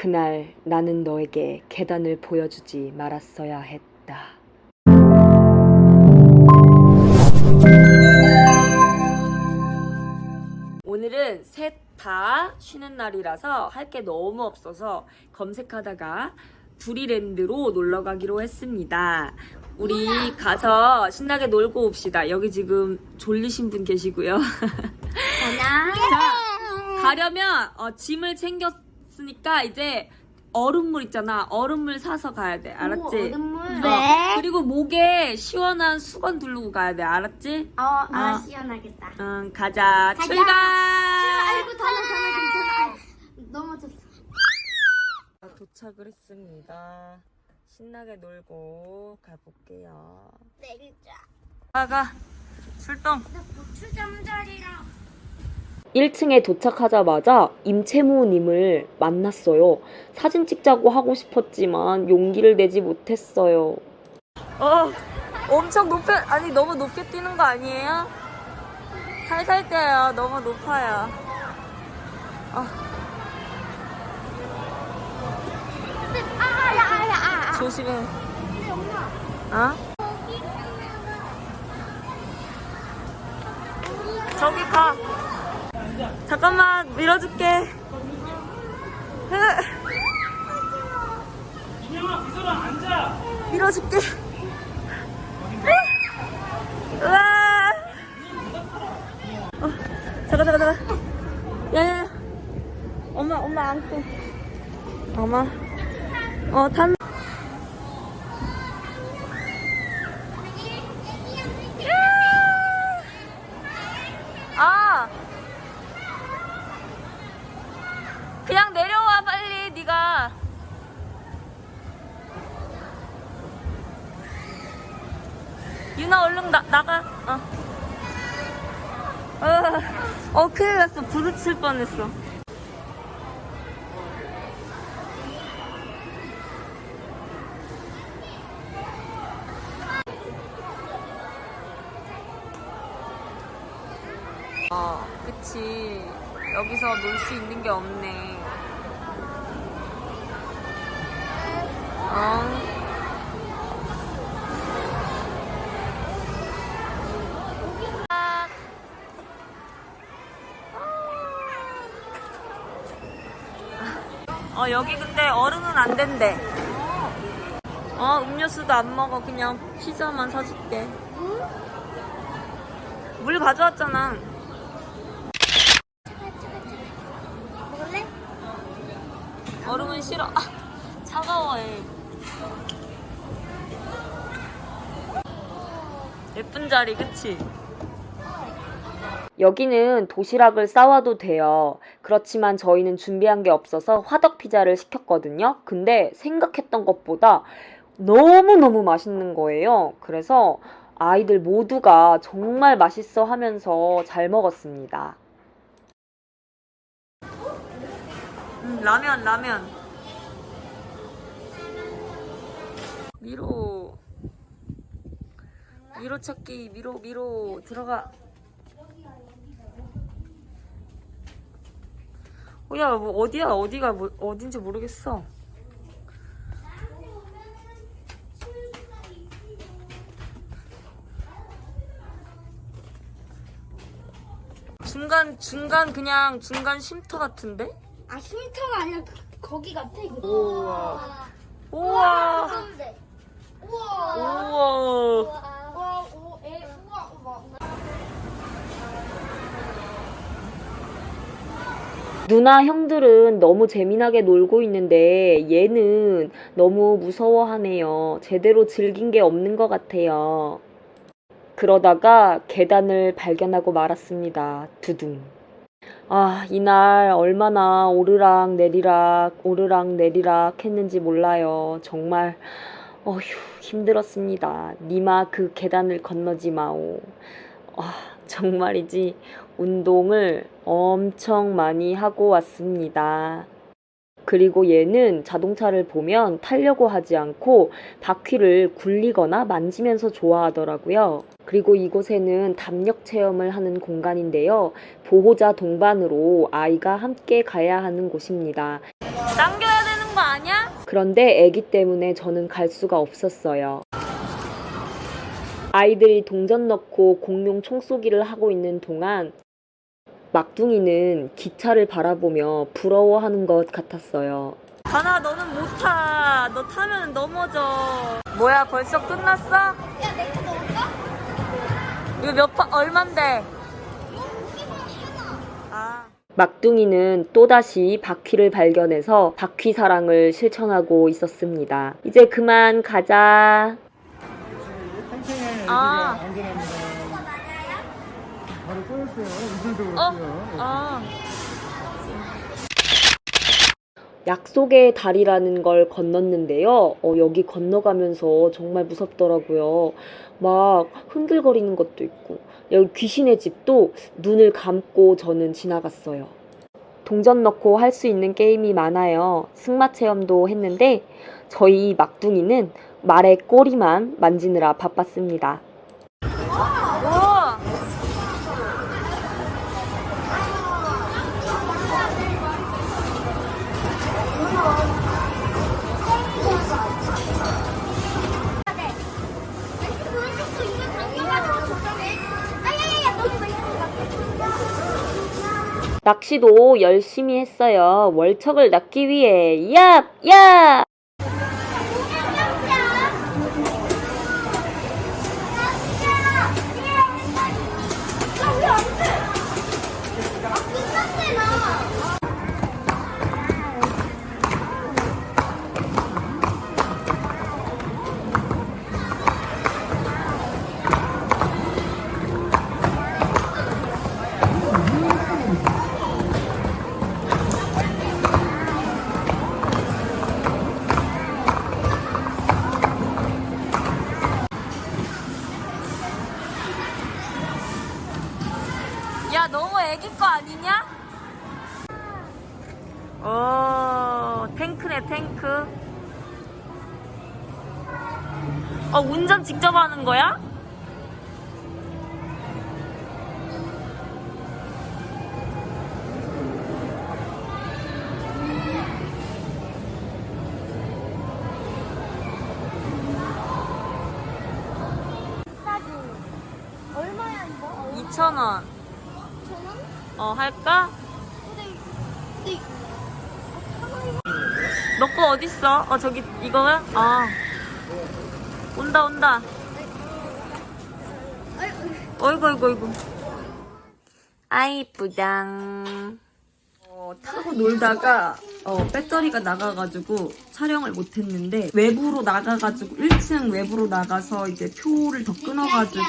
그날 나는 너에게 계단을 보여주지 말았어야 했다. 오늘은 셋 다 쉬는 날이라서 할 게 너무 없어서 검색하다가 두리랜드로 놀러 가기로 했습니다. 우리 가서 신나게 놀고 옵시다. 여기 지금 졸리신 분 계시고요. 가려면 어, 짐을 챙겼 으니까 이제 얼음물 있잖아. 얼음물 사서 가야 돼. 알았지? 얼음물. 어, 그리고 목에 시원한 수건 두르고 가야 돼. 알았지? 어, 아, 어. 시원하겠다. 응, 가자. 가자. 출발! 아이고, 다나, 다나, 괜찮아. 넘어졌어. 도착을 했습니다. 신나게 놀고 가볼게요. 내리자. 가가 출동. 나 고추 잠자리랑. 1층에 도착하자마자 임채무님을 만났어요. 사진 찍자고 하고 싶었지만 용기를 내지 못했어요. 어, 엄청 높게, 아니, 너무 높게 뛰는 거 아니에요? 살살 뛰어요. 너무 높아요. 아. 조심해. 어? 저기 가. 잠깐만, 밀어줄게. 준영아 비서랑 앉아. 밀어줄게. 으아. 어, 잠깐, 잠깐, 잠깐. 야, 야, 야. 엄마, 엄마 안고. 엄마. 어, 탄. 유나 얼른 나, 나가. 어. 어, 어 큰일 났어. 부딪힐 뻔했어. 어, 그치. 여기서 놀 수 있는 게 없네. 어. 어, 여기 근데 어른은 안 된대. 어, 음료수도 안 먹어. 그냥 피자만 사줄게. 물 가져왔잖아. 얼음은 싫어. 아, 차가워해. 예쁜 자리, 그치? 여기는 도시락을 싸와도 돼요. 그렇지만 저희는 준비한 게 없어서 화덕 피자를 시켰거든요. 근데 생각했던 것보다 너무너무 맛있는 거예요. 그래서 아이들 모두가 정말 맛있어 하면서 잘 먹었습니다. 음, 라면, 라면. 미로. 미로 찾기, 미로, 미로. 들어가. 야, 뭐, 어디야? 어디가, 뭐, 어딘지 모르겠어. 중간, 중간, 그냥 중간 쉼터 같은데? 아, 쉼터가 아니라 그, 거기 같아. 이거. 우와. 우와. 가운데. 우와. 우와. 우와, 오, 에, 우와, 우와. 누나 형들은 너무 재미나게 놀고 있는데 얘는 너무 무서워하네요. 제대로 즐긴 게 없는 것 같아요. 그러다가 계단을 발견하고 말았습니다. 두둥. 아, 이날 얼마나 오르락 내리락, 오르락 내리락 했는지 몰라요. 정말, 어휴, 힘들었습니다. 니마 그 계단을 건너지 마오. 아, 정말이지. 운동을 엄청 많이 하고 왔습니다. 그리고 얘는 자동차를 보면 타려고 하지 않고 바퀴를 굴리거나 만지면서 좋아하더라고요. 그리고 이곳에는 담력 체험을 하는 공간인데요. 보호자 동반으로 아이가 함께 가야 하는 곳입니다. 당겨야 되는 거 아니야? 그런데 아기 때문에 저는 갈 수가 없었어요. 아이들이 동전 넣고 공룡 총쏘기를 하고 있는 동안 막둥이는 기차를 바라보며 부러워하는 것 같았어요. 가나 너는 못 타. 너 타면 넘어져. 뭐야 벌써 끝났어? 야, 내거 넣을까? 이거 몇 파, 얼만데? 아. 막둥이는 또다시 바퀴를 발견해서 바퀴 사랑을 실천하고 있었습니다. 이제 그만 가자. 아. 안전합니다. 바로 꼬였어요. 어? 그렇고요. 아. 약속의 다리라는 걸 건넜는데요. 어, 여기 건너가면서 정말 무섭더라고요. 막 흔들거리는 것도 있고, 여기 귀신의 집도 눈을 감고 저는 지나갔어요. 동전 넣고 할 수 있는 게임이 많아요. 승마 체험도 했는데, 저희 막둥이는 말의 꼬리만 만지느라 바빴습니다. 낚시도 열심히 했어요. 월척을 낚기 위해. 얍! 야! 야, 어, 운전 직접 하는 거야? 얼마야 이거? 2,000원. 천 원? 어, 할까? 근데 근데 너거 어딨어? 어, 저기, 이거야? 아. 온다, 온다. 어이구, 어이구, 어이구. 아이, 뿌당. 어, 타고 놀다가, 어, 배터리가 나가가지고 촬영을 못했는데, 외부로 나가가지고, 1층 외부로 나가서 이제 표를 더 끊어가지고,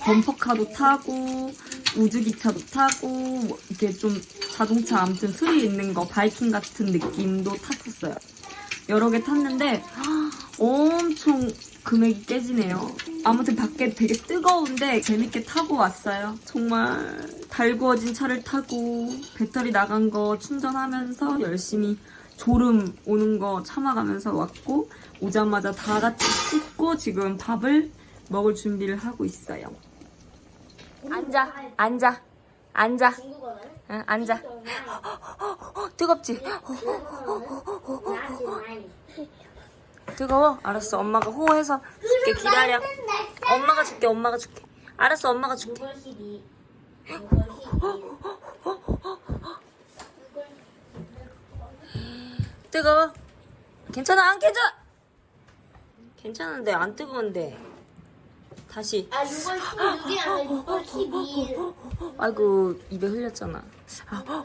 범퍼카도 타고, 우주기차도 타고, 뭐 이렇게 좀 자동차 아무튼 스릴 있는 거, 바이킹 같은 느낌도 탔었어요. 여러 개 탔는데, 엄청 금액이 깨지네요. 아무튼 밖에 되게 뜨거운데 재밌게 타고 왔어요. 정말 달구어진 차를 타고 배터리 나간 거 충전하면서 열심히 졸음 오는 거 참아가면서 왔고 오자마자 다 같이 씻고 지금 밥을 먹을 준비를 하고 있어요. 앉아, 앉아, 앉아. 응, 앉아. 뜨겁지? 뜨거워? 알았어. 엄마가 호해서 줄게. 기다려. 엄마가 줄게. 엄마가 줄게. 알았어. 엄마가 줄게. 뜨거워? 괜찮아. 안 깨져. 괜찮은데 안 뜨거운데. 다시. 아 6월 16일 아니라 6월 12일. 아이고 입에 흘렸잖아. 아, 아.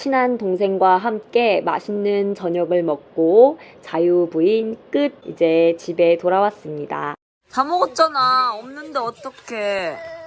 친한 동생과 함께 맛있는 저녁을 먹고 자유부인 끝 이제 집에 돌아왔습니다. 다 먹었잖아. 없는데 어떡해.